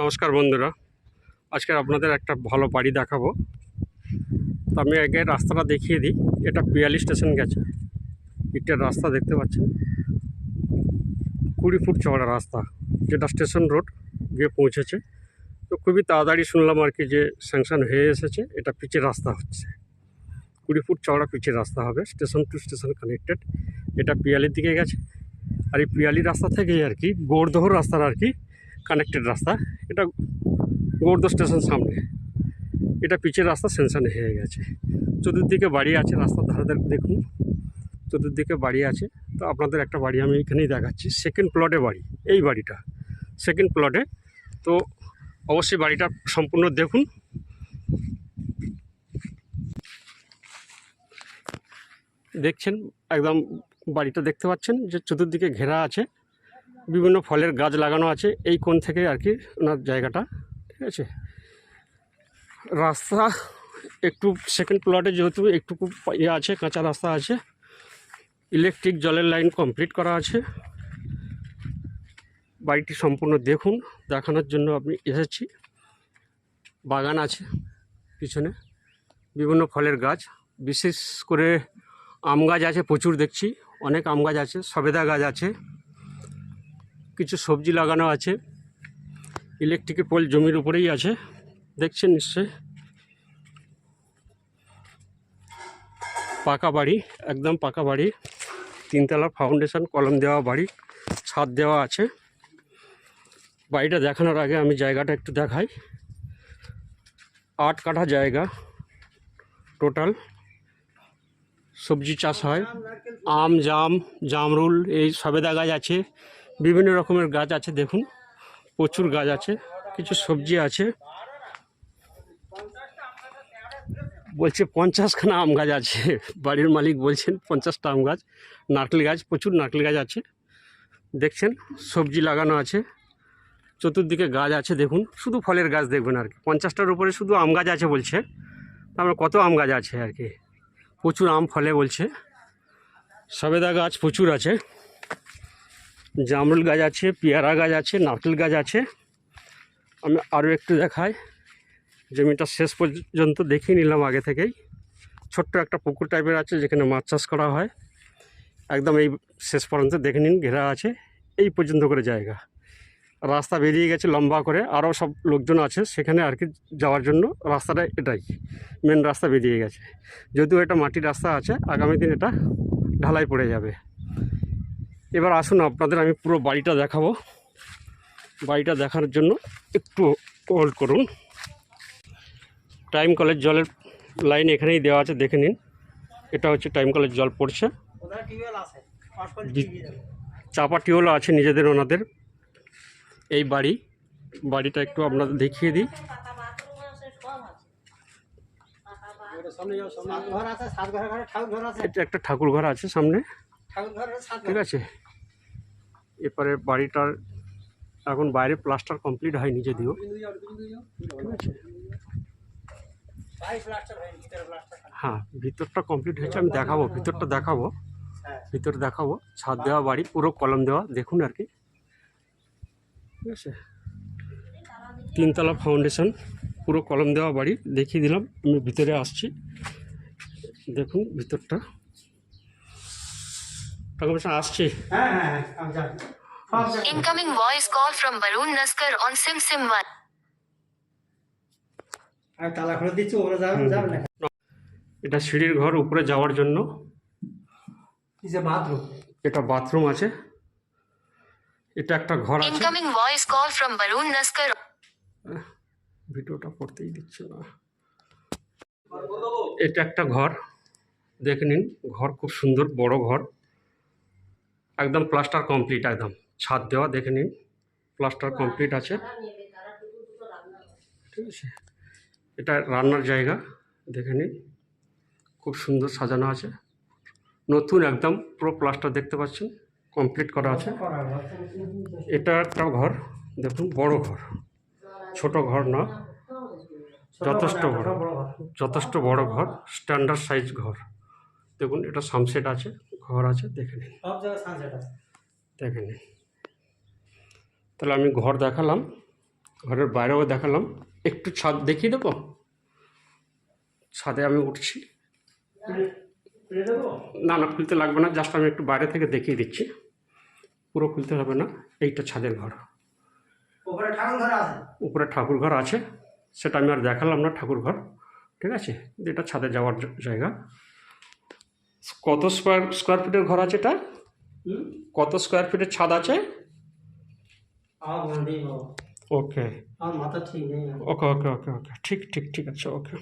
নমস্কার বন্ধুরা। আজকে আপনাদের একটা ভালো বাড়ি দেখাবো। তো আমি আগে রাস্তাটা দেখিয়ে দিই। এটা পিয়ালি স্টেশন গেছে। ইটের রাস্তা দেখতে পাচ্ছেন। কুড়ি ফুট চওড়া রাস্তা, যেটা স্টেশন রোড গিয়ে পৌঁছেছে। তো খুবই তাড়াতাড়ি শুনলাম আর কি যে স্যাংশন হয়ে এসেছে। এটা পিচের রাস্তা হচ্ছে। কুড়ি ফুট চওড়া পিচের রাস্তা হবে। Station to station connected. এটা পিয়ালির দিকে গেছে। আর এই পিয়ালি রাস্তা থেকেই আর কি, গোড়দহর রাস্তার আর কি কানেক্টেড রাস্তা। এটা গোর্ধ স্টেশন সামনে। এটা পিচের রাস্তা সেনশন হয়ে গেছে। চতুর্দিকে বাড়ি আছে, রাস্তার ধারে দেখুন। চতুর্দিকে বাড়ি আছে। তো আপনাদের একটা বাড়ি আমি এখানেই দেখাচ্ছি। সেকেন্ড প্লটে বাড়ি, এই বাড়িটা। সেকেন্ড প্লটে তো অবশ্যই বাড়িটা সম্পূর্ণ দেখুন। দেখছেন, একদম বাড়িটা দেখতে পাচ্ছেন যে চতুর্দিকে ঘেরা আছে। বিভিন্ন ফলের গাছ লাগানো আছে, এই কোণ থেকে আর কি ওনার জায়গাটা, ঠিক আছে? রাস্তা একটু সেকেন্ড প্লটে যেহেতু একটুকু ইয়ে আছে, কাঁচা রাস্তা আছে ইলেকট্রিক জলের লাইন কমপ্লিট করা আছে। বাড়িটি সম্পূর্ণ দেখুন, দেখানোর জন্য আপনি এসেছি। বাগান আছে পিছনে, বিভিন্ন ফলের গাছ, বিশেষ করে আম গাছ আছে প্রচুর দেখছি, অনেক আম গাছ আছে, সবেদা গাছ আছে। কিছু সবজি লাগানো আছে। ইলেকট্রিকের পোল জমির উপরেই আছে। দেখছেন নিশ্চয় পাকা বাড়ি, একদম পাকা বাড়ি। তিনতলা ফাউন্ডেশন কলম দেওয়া বাড়ি, ছাদ দেওয়া আছে। বাড়িটা দেখানোর আগে আমি জায়গাটা একটু দেখাই। আট কাঠা জায়গা টোটাল সবজি চাষ হয়। আম, জাম, জামরুল, এই সবেদা গাছ আছে বিভিন্ন রকমের গাছ আছে, দেখুন। প্রচুর গাছ আছে, কিছু সবজি আছে। বলছে, পঞ্চাশখানা আম গাছ আছে। বাড়ির মালিক বলছেন, পঞ্চাশটা আম গাছ, নারকেল গাছ, প্রচুর নারকেল গাছ আছে। দেখছেন, সবজি লাগানো আছে। চতুর্দিকে গাছ আছে, দেখুন, শুধু ফলের গাছ দেখবেন আর কি। পঞ্চাশটার উপরে শুধু আম গাছ আছে বলছে। তারপরে কত আম গাছ আছে আর কি। প্রচুর আম ফলে বলছে। সবেদা গাছ প্রচুর আছে। জামরুল গাছ আছে, পেয়ারা গাছ আছে, নারকেল গাছ আছে। আমি আরও একটু দেখাই। জমিটা শেষ পর্যন্ত দেখিয়ে নিলাম আগে থেকেই। ছোট্ট একটা পুকুর টাইপের আছে, যেখানে মাছ চাষ করা হয়। একদম এই শেষ পর্যন্ত দেখে নিন, ঘেরা আছে। এই পর্যন্ত করে জায়গা। রাস্তা বেরিয়ে গেছে লম্বা করে। আরও সব লোকজন আছে, সেখানে আর কি যাওয়ার জন্য রাস্তাটা এটাই। মেন রাস্তা বেরিয়ে গেছে। যদিও এটা মাটির রাস্তা আছে, আগামী দিন এটা ঢালাই পড়ে যাবে। এবার আসুন আপনাদের আমি পুরো বাড়িটা দেখাবো। বাড়িটা দেখার জন্য একটু হোল্ড করুন। টাইম কলের জলের লাইন এখানেই দেওয়া আছে দেখে নিন। এটা হচ্ছে টাইম কলের জল পড়ছে। চাপা টিউবওয়েলও আছে নিজেদের ওনাদের। এই বাড়ি বাড়িটা একটু আপনাদের দেখিয়ে দিই। এটা একটা ঠাকুর ঘর আছে সামনে ঠিক আছে? এরপরে বাড়িটার এখন বাইরে প্লাস্টার কমপ্লিট হয়নি যদিও। ঠিক আছে হ্যাঁ ভিতরটা কমপ্লিট হয়েছে, আমি দেখাবো, ভিতরটা দেখাবো। ভিতর দেখাবো, ছাদ দেওয়া বাড়ি, পুরো কলম দেওয়া, দেখুন আর কি। ঠিক আছে? তিনতলা ফাউন্ডেশন পুরো কলম দেওয়া বাড়ি, দেখিয়ে দিলাম, আমি ভিতরে আসছি। দেখুন ভিতরটা। পয়সা আসছে। হ্যাঁ হ্যাঁ হ্যাঁ জায়গায় Incoming voice call from Barun Naskar on Sim Sim 1. আমি তালা খুলে দিচ্ছি ওরা যাবেন যাবেন না। এটা সিঁড়ির ঘর উপরে যাওয়ার জন্য। কি যে বাথরুম এটা বাথরুম আছে। এটা একটা ঘর আছে। Incoming voice call from Barun Naskar. ভিডিওটা করতেই দিচ্ছে না। এটা একটা ঘর। দেখে নিন ঘর খুব সুন্দর বড় ঘর। একদম প্লাস্টার কমপ্লিট, একদম। ছাদ দেওয়া, দেখে নিন। প্লাস্টার কমপ্লিট আছে। ঠিক আছে? এটা রান্নার জায়গা, দেখে নিন। খুব সুন্দর সাজানো আছে। নতুন একদম, পুরো প্লাস্টার দেখতে পাচ্ছেন। কমপ্লিট করা আছে। এটা একটা ঘর, দেখুন, বড় ঘর। ছোট ঘর না। যথেষ্ট বড়। যথেষ্ট বড় ঘর স্ট্যান্ডার্ড সাইজ ঘর। দেখুন, এটা সানসেট আছে। ঘর আছে দেখে নিন দেখে নিন তাহলে আমি ঘর দেখালাম ঘরের বাইরেও দেখালাম। একটু ছাদ দেখিয়ে দেবো? ছাদে আমি উঠছি। না না খুলতে লাগবে না জাস্ট আমি একটু বাইরে থেকে দেখিয়ে দিচ্ছি। পুরো খুলতে হবে না এইটা ছাদের ঘর। উপরে ঠাকুর ঘর আছে সেটা আমি আর দেখালাম না ঠাকুর ঘর ঠিক আছে? এটা ছাদে যাওয়ার জায়গা। কত স্কোয়ার স্কোয়ার ফিটের ঘর আছে এটা? কত স্কোয়ার ফিটের ছাদ আছে? ওকে ওকে ওকে ওকে ওকে ঠিক ঠিক ঠিক আছে ওকে